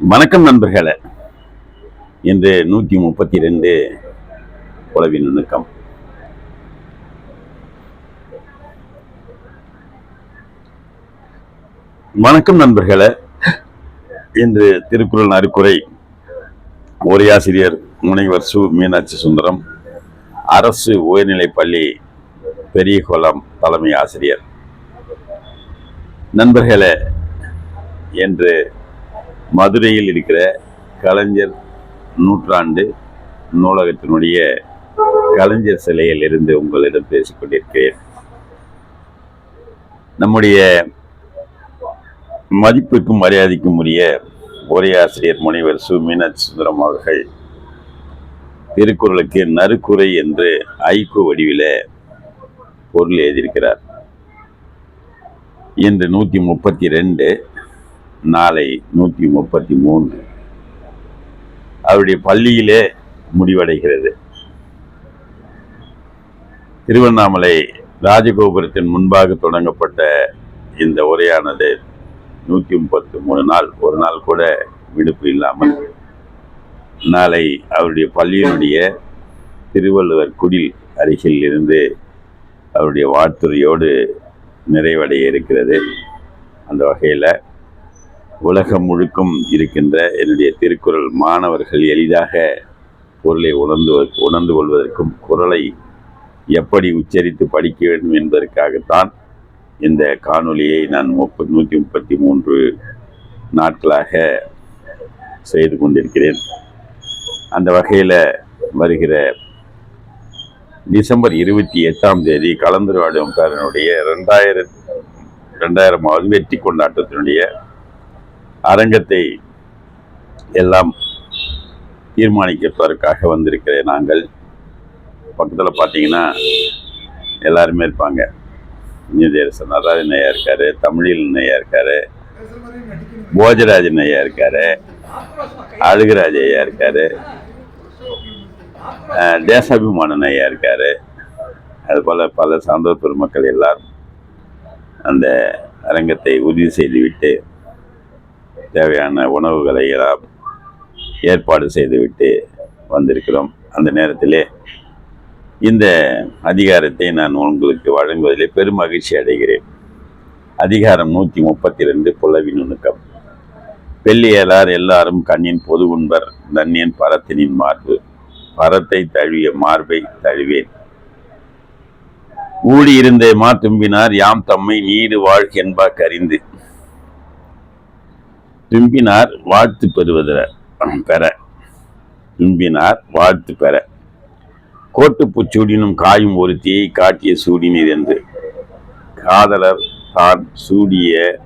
வணக்கம் நண்பர்களே. இன்று நூற்றி முப்பத்தி ரெண்டு உளவின் நுணுக்கம். வணக்கம் நண்பர்களே. இன்று திருக்குறள் நறுக்குறை உரையாசிரியர் முனைவர் சு. மீனாட்சி சுந்தரம் அரசு உயர்நிலைப்பள்ளி பெரியகுளம் தலைமை ஆசிரியர். நண்பர்களே என்று மதுரையில் இருக்கிற கலைஞர் நூற்றாண்டு நூலகத்தினுடைய கலைஞர் சிலையில் இருந்து உங்களிடம் பேசிக் கொண்டிருக்கிறேன். நம்முடைய மதிப்புக்கும் மரியாதைக்கும் உரிய உரையாசிரியர் முனைவர் சு. மீனாட்சி சுந்தரம் அவர்கள் திருக்குறளுக்கு நறுக்குறை என்று ஐக்கு வடிவில பொருள் எழுதியிருக்கிறார். இன்று நூற்றி முப்பத்தி ரெண்டு நாளை நூற்றி முப்பத்தி மூணு அவருடைய பள்ளியிலே முடிவடைகிறது. திருவண்ணாமலை ராஜகோபுரத்தின் முன்பாக தொடங்கப்பட்ட இந்த உரையானது நூற்றி முப்பத்தி மூணு நாள் ஒரு நாள் கூட விடுப்பு இல்லாமல் நாளை அவருடைய பள்ளியினுடைய திருவள்ளுவர் குடில் அருகில் இருந்து அவருடைய வாழ்த்துறையோடு நிறைவடைய இருக்கிறது. அந்த வகையில் உலகம் முழுக்கும் இருக்கின்ற என்னுடைய திருக்குறள் மாணவர்கள் எளிதாக பொருளை உணர்ந்து உணர்ந்து கொள்வதற்கும் குரலை எப்படி உச்சரித்து படிக்க வேண்டும் என்பதற்காகத்தான் இந்த காணொலியை நான் முப்ப நூற்றி முப்பத்தி மூன்று நாட்களாக செய்து கொண்டிருக்கிறேன். அந்த வகையில் வருகிற டிசம்பர் இருபத்தி எட்டாம் தேதி கலந்துரையாடும் பேரனுடைய ரெண்டாயிரம் ரெண்டாயிரமாவது வெற்றி கொண்டாட்டத்தினுடைய அரங்கத்தை எல்லாம் தீர்மானிக்கிறதற்காக வந்திருக்கிற நாங்கள் பக்கத்தில் பார்த்தீங்கன்னா எல்லாருமே இருப்பாங்க. விஜயதேசன் நடராஜன் ஐயா இருக்கார் தமிழில் ஐயா இருக்கார் போஜராஜன் ஐயா இருக்கார் அழுகுராஜ் ஐயா இருக்கார் அஹ் தேசாபிமானன் ஐயா அது பல சான்றோர் பெருமக்கள் எல்லாரும் அந்த அரங்கத்தை உறுதி செய்துவிட்டு தேவையான உணவுகளை எல்லாம் ஏற்பாடு செய்துவிட்டு வந்திருக்கிறோம். அந்த நேரத்திலே இந்த அதிகாரத்தை நான் உங்களுக்கு வழங்குவதிலே பெரும் மகிழ்ச்சி அடைகிறேன். அதிகாரம் நூற்றி முப்பத்தி ரெண்டு புலவி நுணுக்கம். வெள்ளியலார் எல்லாரும் கண்ணின் பொது உண்பர் தன்னின் பரத்தினின் மார்பு. பரத்தை தழுவிய மார்பை தழுவேன். ஊடியிருந்த மா தும்பினார் யாம் தம்மை நீடு வாழ்க என்பா கரிந்து. தும்பினார் வாழ்த்து பெறுவதில் பெற. தும்பினார் வாழ்த்து பெற. கோட்டுப்புச் சூடினும் காயும் ஒருத்தியை காட்டிய சூடினீர் என்று. காதலர் தான் சூடிய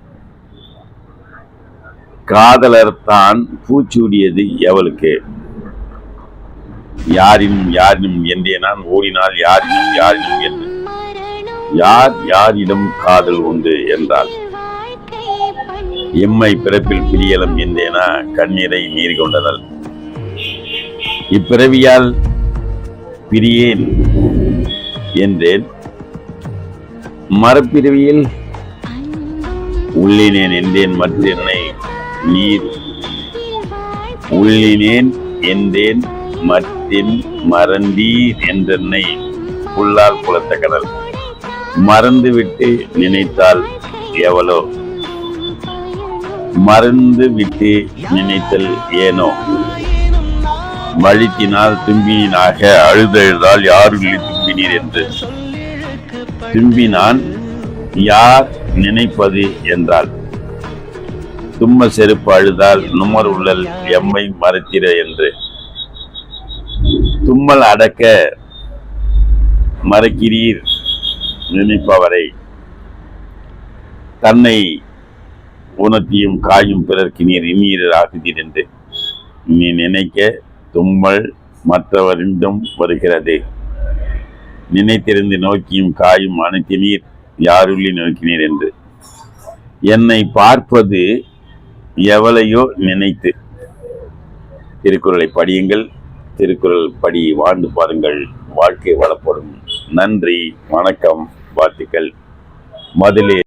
காதலர் தான் பூச்சூடியது எவளுக்கு? யாரினும் யாரினும் என்றே நான் ஓடினால் யாரினும் யாரினும் என்று. யார் யாரிடம் காதல் உண்டு என்றாள். எம்மை பிறப்பில் பிரியலம் என்றேனா கண்ணீரை நீர் கொண்டனல் இப்பிறவியால் பிரியேன் என்றேன். மரப்பிறவியில் உள்ளினேன் என்றேன் மற்றென்னை நீர். உள்ளினேன் என்றேன் மற்றின் மறந்தீர் என்றென்னை புல்லால் குளத்த கடல். மறந்துவிட்டு நினைத்தால் எவளோ மறந்து விட்டு நினைத்தல் ஏனோ? வழித்தினால் தும்பினாக அழுதெழுதால் யாருள்ளி தும்பினீர் என்று? தும்பினான் யார் நினைப்பது என்றால் தும்ம செருப்பு அழுதால் நுமர் உள்ளல் எம்மை மறுத்திர என்று. தும்மல் அடக்க மறுக்கிறீர் நினைப்பவரை. தன்னை ஊனத்தையும் காயும் பிறர்க்கு நீர் இந்நீர் ஆகுதீர் என்று நீ நினைக்க தும்மல் மற்றவரிடம் வருகிறது. நினைத்திருந்து நோக்கியும் காயும் அனைத்து நீர் யாருள்ளி நோக்கினீர் என்று. என்னை பார்ப்பது எவளையோ நினைத்து. திருக்குறளை படியுங்கள். திருக்குறள் படி வாழ்ந்து பாருங்கள். வாழ்க்கை வளப்படும். நன்றி வணக்கம் வாழ்த்துக்கள். மதுளே